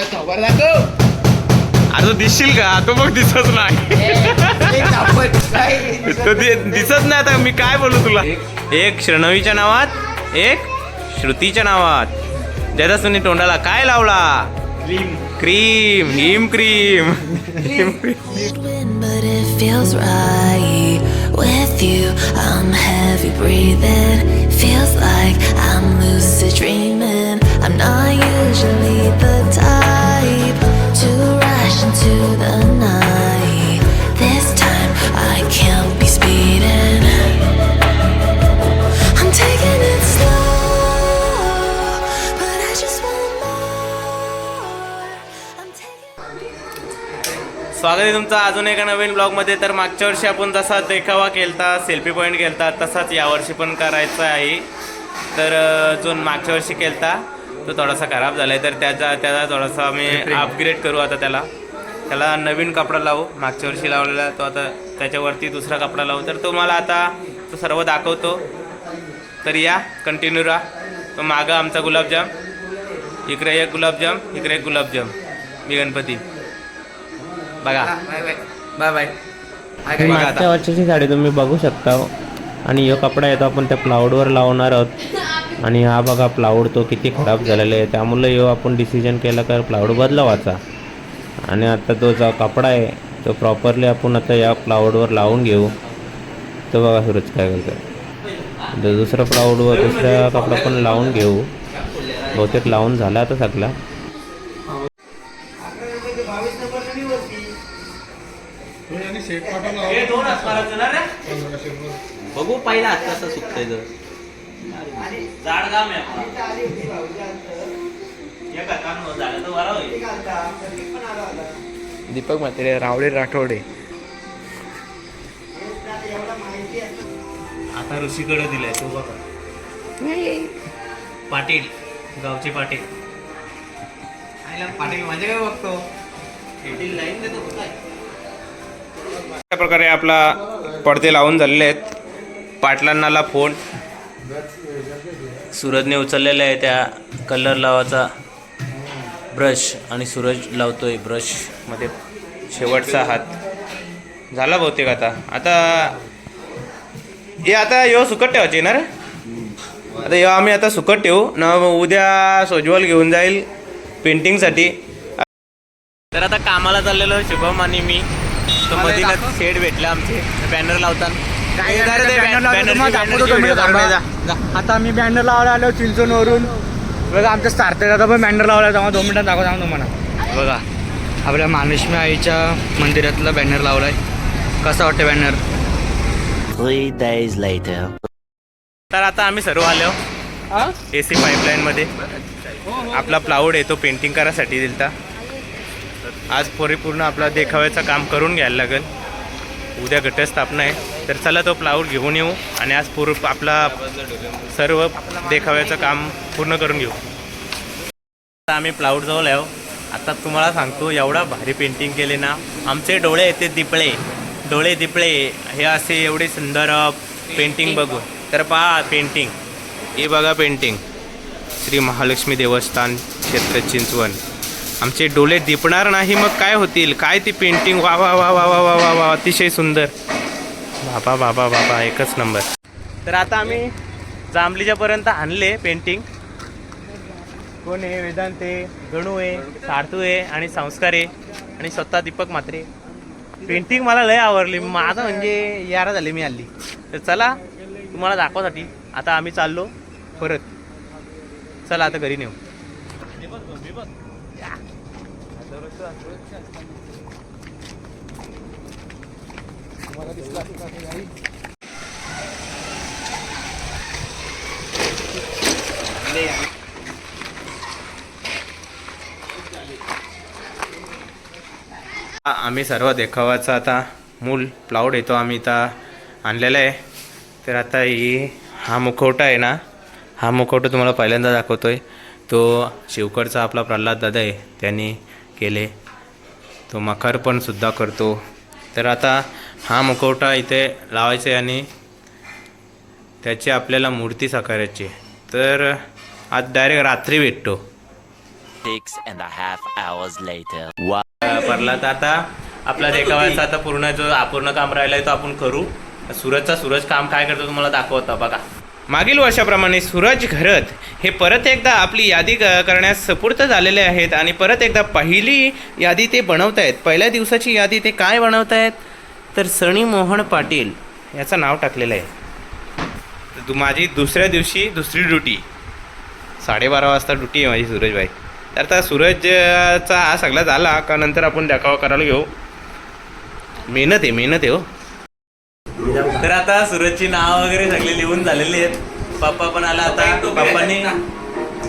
बसलाय या खबर दाखव. दिसशील का? तो मग दिसत नाही? तो दि- दिसत नाही आता. मी काय बोलू तुला? एक. श्रणवीच्या नावात. एक श्रुतीच्या नावात. ज्यादा तुम्ही तोंडाला काय लावला? क्रीम. हिम cream him cream. Wind, but it feels right with you. I'm heavy breathing. Feels like I'm lucid dreaming. I'm not usually the type स्वागत आहे तुमचं अजून एका नवीन ब्लॉगमध्ये. तर मागच्या वर्षी आपण जसा देखावा केलता सेल्फी पॉईंट केलता तसाच यावर्षी पण करायचा आहे. तर जो मागच्या वर्षी केलता तो थोडासा खराब झाला आहे तर त्याचा त्याचा थोडासा आम्ही अपग्रेड करू आता त्याला. त्याला नवीन कपडा लावू. मागच्या वर्षी लावलेला तो आता त्याच्यावरती दुसरा कपडा लावू. तर तुम्हाला आता तो सर्व दाखवतो. तर या कंटिन्यू राहा. तो मागं आमचा गुलाबजाम. इकडे एक गुलाबजाम इकडे एक गुलाबजाम. मी गणपती. बघा. Bye bye. मागच्या वर्षाची साडी तुम्ही बघू शकता. आणि हा कपडा येतो आपण त्या प्लाऊडवर लावणार आहोत. आणि हा बघा प्लाऊड तो किती खराब झालेला आहे. त्यामुळे ह्यो आपण डिसिजन केलं का प्लाऊड बदलावाचा आणि आता तो जो कपडा आहे तो प्रॉपरली आपण आता या प्लावडवर लावून घेऊ. तो बघा सुरज काय करतो तर दुसरा प्लावडवर दुसरा कपडा पण लावून घेऊ. बहुतेक लावून झाला आता सगळा. बघू पहिला हात कसा सुकतोय दीपक म्हात्रे रावळे राठोडे. आता ऋषीकडे दिलाय तो बघा. पाटील गावचे पाटील. पाटील माझ्या काय बघतो लाईन देतो काय? अशा प्रकारे आपला पडदे लावून झालेले आहेत. पाटलांनाला फोन. सूरजने उचललेला आहे त्या कलर लावाचा. ब्रश आणि सूरज लावतोय ब्रशमध्ये शेवटचा हात. झाला बहुतेक आता. आता हे आता यो सुकट ठेवायचे ना रे? आता यो आम्ही आता सुकट ठेवू. न उद्या सोज्वल घेऊन जाईल पेंटिंगसाठी तर आता कामाला चाललेलो शुभम आणि मी. तो मधीनच शेड भेटले आमचे. बॅनर लावतात आता मी बॅनर लावला आलो चिंचणवरून बघा आमच्या सार्थक दादा पण बॅनर लावला तेव्हा दोन मिनिटात दाखव सांगतो मला बघा आपल्या महालक्ष्मी आईच्या मंदिरातला बॅनर लावलाय. कसा वाटतं बॅनर Three days later. तर आता आम्ही सर्व आलो. ए सी पाईपलाईन मध्ये. आपला प्लाऊड आहे तो पेंटिंग करायसाठी दिलता. आज परिपूर्ण आपला देखाव्याचं काम करून घ्यायला लागेल. उद्या घटस्थापना आहे. तर चला तो प्लाऊड घेऊन येऊ आणि आज पूर्व आपला सर्व देखाव्याचं काम पूर्ण करून घेऊ. आता आम्ही प्लाऊडजवळ आहो हो. आता तुम्हाला सांगतो एवढा भारी पेंटिंग केले ना. आमचे डोळे येते दिपळे. डोळे दिपळे. हे असे एवढे सुंदर पेंटिंग बघून. तर पहा पेंटिंग हे बघा पेंटिंग श्री महालक्ष्मी देवस्थान क्षेत्र चिंचवण. आमचे डोळे दिपणार नाही मग काय होतील? काय ती पेंटिंग वा वा वा वा वा वा वा वा अतिशय सुंदर. बाबा बाबा बाबा एकच नंबर तर आता आम्ही जांभलीच्या पर्यंत आणले पेंटिंग कोण आहे? वेदांत आहे गणू आहे सार्थू आहे आणि संस्कार आहे आणि स्वतः दीपक मात्रे पेंटिंग मला लय आवडली. माझं म्हणजे यारा झाली मी हल्ली. तर चला तुम्हाला दाखवासाठी आता आम्ही चाललो परत. चला आता घरी नेऊ. आ- आम्ही सर्व देखावाचा आता मूल प्लाऊड येतो आम्ही इथं आणलेला आहे. तर आता ही हा मुखवटा आहे ना हा मुखवटा तुम्हाला पहिल्यांदा दाखवतो आहे तो शिवकडचा आपला प्रल्हाद दादा आहे. त्यांनी केले. तो मखर पण सुद्धा करतो. तर आता हा मुखवटा इथे लावायचा आहे आणि त्याची आपल्याला मूर्ती साकारायची. आहे. तर आज डायरेक्ट रात्री भेटतो. परला तर आता आपला देखावायचा आता पूर्ण जो अपूर्ण काम राहिलाय तो आपण करू. सूरजचा सूरज काम काय करतो तुम्हाला दाखवतो बघा. मागील वर्षाप्रमाणे सूरज घरत हे परत एकदा आपली यादी क- करण्यास सपूर्त झालेले आहेत आणि परत एकदा पहिली यादी ते बनवत आहेत. पहिल्या दिवसाची यादी ते काय बनवत आहेत? तर सनी मोहन पाटील याचं नाव टाकलेलं आहे. तर तू माझी दुसऱ्या दिवशी दुसरी ड्युटी. साडेबारा वाजता ड्युटी आहे माझी सूरजबाई. तर आता सूरजचा हा सगळा झाला का नंतर आपण देखावा करायला घेऊ. मेहनत आहे मेहनत आहे हो. तर आता सूरजची नाव वगैरे सगळे लिहून झालेली आहेत. पप्पा पण आला आता. पप्पांनी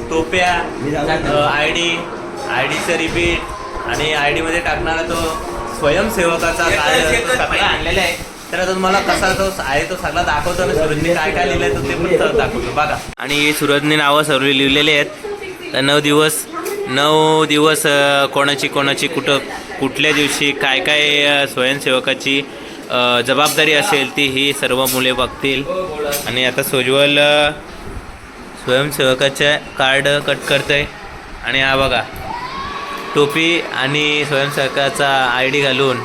टोप्या आय डी आय डीचं रिपीट आणि आय डीमध्ये टाकणारा तो स्वयंसेवकाचा सगळा आणलेला आहे. तर आता तुम्हाला कसा तो आहे तो सगळा दाखवतो आणि सूरजने काय काय लिहिलंय तो ते पण दाखवतो. बघा. आणि सूरजने नावं सर्व लिहिलेली आहेत. तर नऊ दिवस नऊ दिवस कोणाची कोणाची कुठं कुठल्या दिवशी काय काय स्वयंसेवकाची जबाबदारी असेल ती ही सर्व मुले बघतील. आणि आता सोज्वल अ, स्वयंसेवकाचे कार्ड कट करतंय. आणि हा बघा टोपी आणि स्वयंसेवकाचा आय डी घालून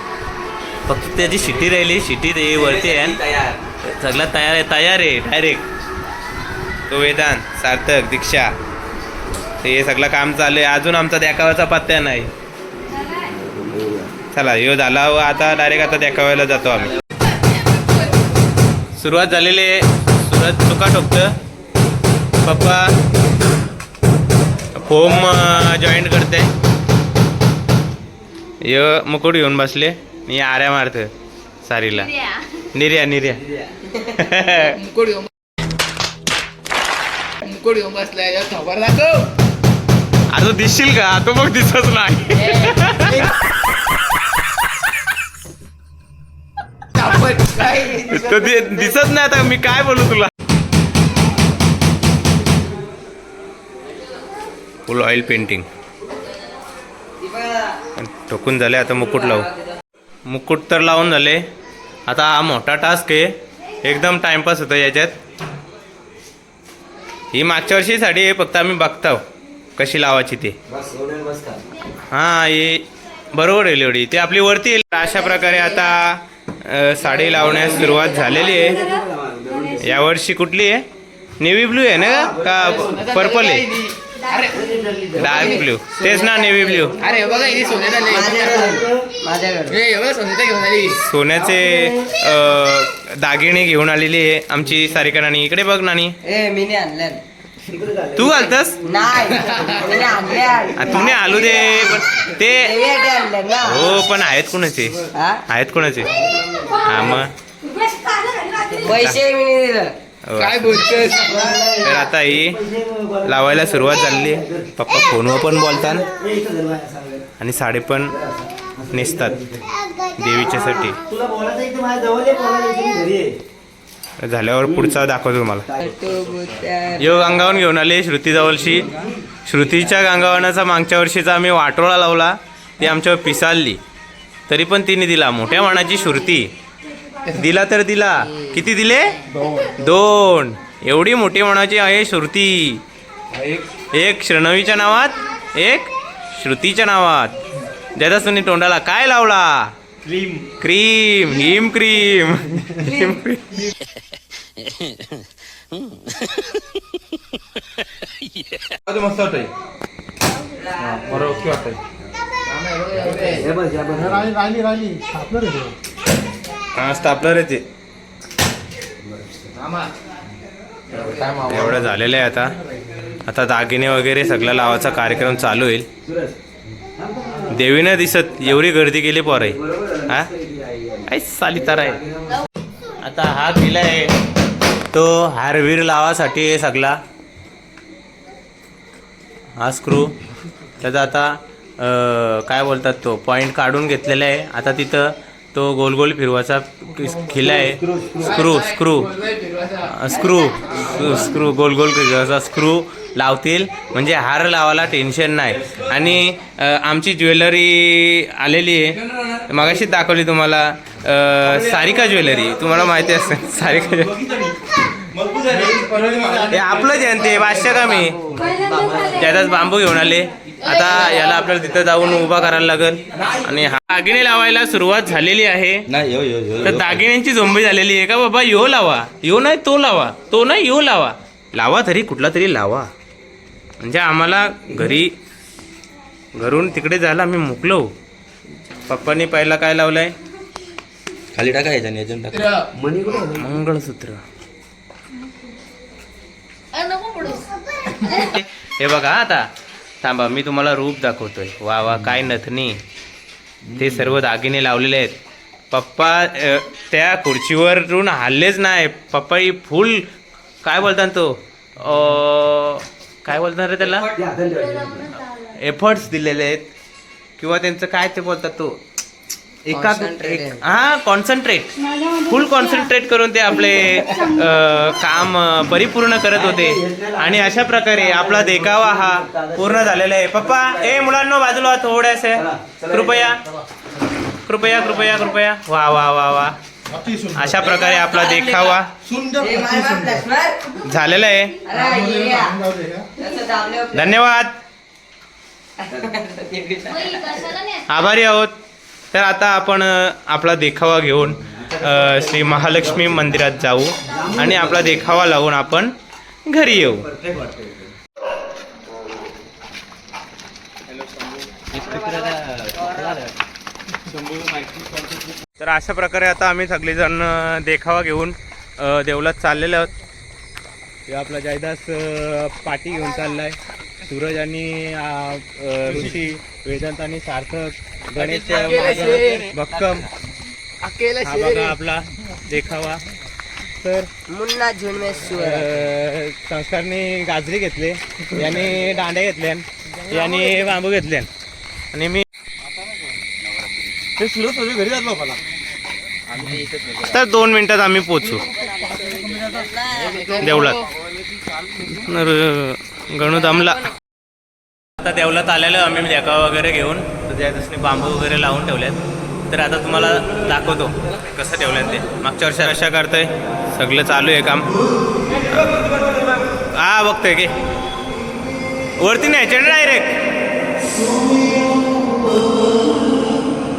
फक्त त्याची शिटी राहिली. शिटी ते वरती आहे. सगळा तयार आहे. तयार आहे. डायरेक्ट तो वेदांत सार्थक दीक्षा. ते सगळं काम चालू आहे. अजून आमचा देखावाचा पत्त्या नाही. चला यो झाला. व आता डायरेक्ट आता देखावायला जातो आम्ही. सुरुवात झालेली आहे. सुरत चुका ठोकतं. पप्पा फोम जॉईंट करते. य मुकुट घेऊन बसले. आणि आऱ्या मारत सारीला. निर्या निर्या मुकुट घेऊन मुकुट घेऊन बसलाय. खबर दाखव. आता दिसशील का? तो मग दिसत नाही. आपण काय तो दि- दिसत नाही आता मी काय बोलू तुला? फुल ऑइल पेंटिंग टोकून झाले आता मुकुट लावू. मुकुट तर लावून झाले. आता हा मोठा टास्क आहे. एकदम टाइमपास होतो याच्यात. ही मागच्या वर्षी साडी आहे फक्त आम्ही बघतो कशी लावायची ते. हां ही बरोबर आहे एवढी. ती आपली वरती येईल अशा प्रकारे आता साडी लावण्यास सुरुवात झालेली आहे. यावर्षी कुठली आहे? नेव्ही ब्लू आहे ना का पर्पल आहे? डार्क ब्ल्यू तेच ना नेव्ही ब्ल्यू अरे बघा सोन्याचा दागिने घेऊन आलेली आहे आमची सारिका नानी. इकडे बघ नानी. ए मी आणल्या तू घालतस? नाही मी नाही आणल्या आ, तू नाही आलू दे पण ते हो पण आहेत कोणाचे? हा? आहेत कोणाचे? हा मग? पैसे मी नाही दिलं. हो. काय बोलतोस तर आता ही लावायला सुरुवात झाली पप्पा फोनवर पण बोलतात आणि साडे पण नेसतात देवीच्यासाठी. झाल्यावर पुढचा दाखवतो तुम्हाला. यो गंगावन घेऊन आले श्रुती जवळशी श्रुतीच्या गंगावनाचा मागच्या वर्षीचा आम्ही वाटोळा लावला ती आमच्यावर पिसालली तरी पण तिने दिला. मोठ्या मानाची श्रुती. दिला तर दिला. किती दिले? दोन. एवढी मोठी मनाची आहे श्रुती. एक श्रणवीच्या नावात एक श्रुतीच्या नावात. ज्याचा तुम्ही तोंडाला. काय लावला? क्रीम. क्रीम हिम क्रीम. हिम क्रीम. मस्त वाटतंय. बरोबर ओके वाटतंय. हा स्टापलर आहे ते. एवढं झालेलं आहे आता. आता दागिने वगैरे सगळं लावायचा कार्यक्रम चालू होईल. देवीनं दिसत एवढी गर्दी केली पोरे. हा? काय साली तर आहे. आता हा किल्ला आहे. तो हारवीर लावासाठी आहे सगळा. हा स्क्रू त्याचा आता काय बोलतात तो पॉईंट काढून घेतलेला आहे. आता तिथं तो गोल गोल फिरवायचा खिला आहे. Screw screw. स्क्रू स्क्रू गोल गोल फिरवाचा स्क्रू लावतील. म्हणजे हार लावायला टेन्शन नाही. आणि आमची ज्वेलरी आलेली आहे. मगाशीच दाखवली तुम्हाला. सारिका ज्वेलरी. तुम्हाला माहिती असेल सारिका ज्वेलरी. हे आपलंच आहे ना ते पाचशे कमी त्याचाच बांबू घेऊन आले. आता याला आपल्याला तिथं जाऊन उभा करायला लागेल. आणि हा दागिने लावायला सुरुवात झालेली आहे. तर दागिन्यांची झोंबी झालेली आहे का? बाबा यो लावा. यो नाही तो लावा. तो नाही यो लावा. लावा तरी कुठला तरी लावा. म्हणजे आम्हाला घरी घरून तिकडे जायला आम्ही मुकलो. पप्पांनी पहिला काय लावलंय? खाली टाका याच्यानं टाका. मंगळसूत्र. हे बघा आता. थांबा मी तुम्हाला रूप दाखवतोय. वा वा काय नथनी. ते सर्व दागिने लावलेले आहेत. पप्पा त्या खुर्चीवरून हल्लेच नाही. पप्पा ही फुल काय बोलतात तो? काय बोलतात रे त्याला? एफर्ट्स दिलेले आहेत. किंवा त्यांचं काय ते बोलतात तो? एका. एक- हा कॉन्सन्ट्रेट फुल कॉन्सन्ट्रेट करून ते आपले अ, काम अ, परिपूर्ण करत होते. आणि अशा प्रकारे आपला देखावा हा पूर्ण झालेला आहे. पप्पा ए मुलांना बाजूला थोड्यासे कृपया. कृपया कृपया कृपया. वा वा वा वा. अशा प्रकारे आपला देखावा हे. झालेला आहे. अरे, ये या. तसं दाबल्यावर flash. धन्यवाद. आभारी आहोत. तर आता आपण आपला देखावा घेऊन श्री महालक्ष्मी मंदिरात जाऊ आणि आपला देखावा लावून आपण घरी येऊ. तर अशा प्रकारे आता आम्ही सगळेजण देखावा घेऊन देवलात चाललेलो आहोत. आपला जायदास पाटी घेऊन चाललाय. सूरज आणि ऋषी वेदांत आणि सार्थक गणेश भक्कम. हा बघा आपला देखावा. तर मुन्ना अ, संस्कारने गाजरी घेतले याने दांड्या घेतल्या याने बांबू घेतले. आणि मी तर दोन मिनिटात आम्ही पोचू देवळात. गणू दमला. आता देवलात आलेलो आम्ही म्हणजे देखावा वगैरे घेऊन. ज्या त्या दिवशी बांबू वगैरे लावून ठेवलेत. तर आता तुम्हाला दाखवतो कसं ठेवलं ते. मागच्या वर्षी अशा करतोय सगळं चालू आहे काम. हा बघतोय की. वरती न्यायचे ना डायरेक्ट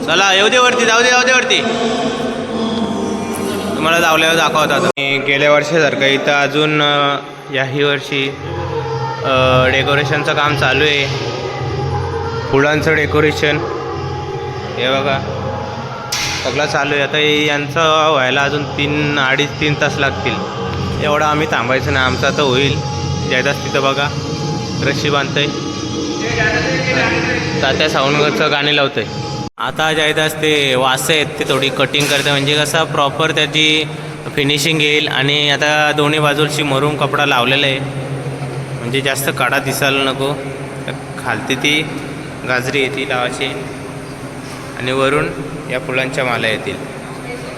चला येऊ दे वरती जाऊ दे जाऊ दे वरती. तुम्हाला जावल्यावर दाखवतात गेल्या वर्षासारखं इथं अजून याही वर्षी डेकोरेशनचं काम चालू आहे. फुलांचं डेकोरेशन हे बघा. सगळं चालू आहे. आता यांचं व्हायला अजून तीन अडीच तीन तास लागतील. एवढं आम्ही थांबायचं नाही. आमचं आता होईल. जायदाच तिथं बघा. रशी बांधतंय. तात्या साऊंडचं गाणे लावतंय. आता जायदास ते वासे आहेत. ते थोडी कटिंग करते म्हणजे कसं प्रॉपर त्याची फिनिशिंग येईल. आणि आता दोन्ही बाजूची मरून कपडा लावलेला आहे. म्हणजे जास्त काढा दिसायला नको. खालती ती गाजरी येते लावायची आणि वरून या फुलांच्या माला येतील.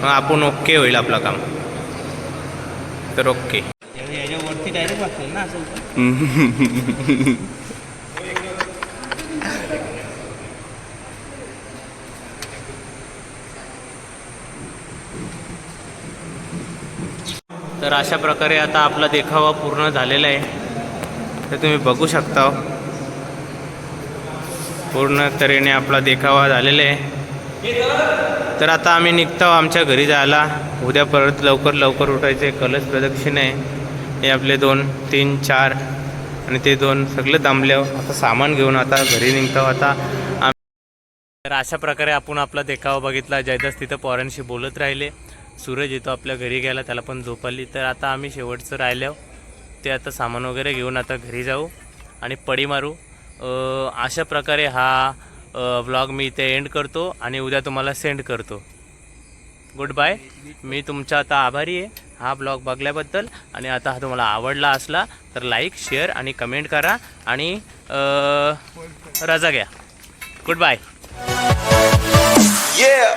मग आपण ओके होईल आपलं काम. तर ओके. याच्यावरती डायरेक्ट वाचेल ना असं. तर अशा प्रकारे आता आपला देखावा पूर्ण झालेला आहे. तर तुम्ही बघू शकता. पूर्ण तऱ्हेने आपला देखावा झालेला आहे. तर आता आम्ही निघतो आमच्या घरी जायला. उद्या परत लवकर लवकर उठायचे कलश प्रदक्षिण आहे. हे आपले दोन तीन चार आणि ते दोन सगळे दमल्यावर आता सामान घेऊन आता घरी निघतो. आता आम तर अशा प्रकारे आपण आपला देखावा बघितला. जयदास तिथं पोरांशी बोलत राहिले. सूरज येतो आपल्या घरी गेला त्याला पण झोपाली तर आता आम्ही शेवटचं राहिलो ते आता सामान वगैरे घेऊन आता घरी जाऊ आणि पडी मारू. अशा प्रकारे हा व्लॉग मी इथे एंड करतो आणि उद्या तुम्हाला सेंड करतो. गुड बाय मी तुमचा आता आभारी आहे. हा ब्लॉग बघल्याबद्दल आणि आता हा तुम्हाला आवडला असला तर लाईक शेअर आणि कमेंट करा आणि रजा घ्या. Good bye Yeah.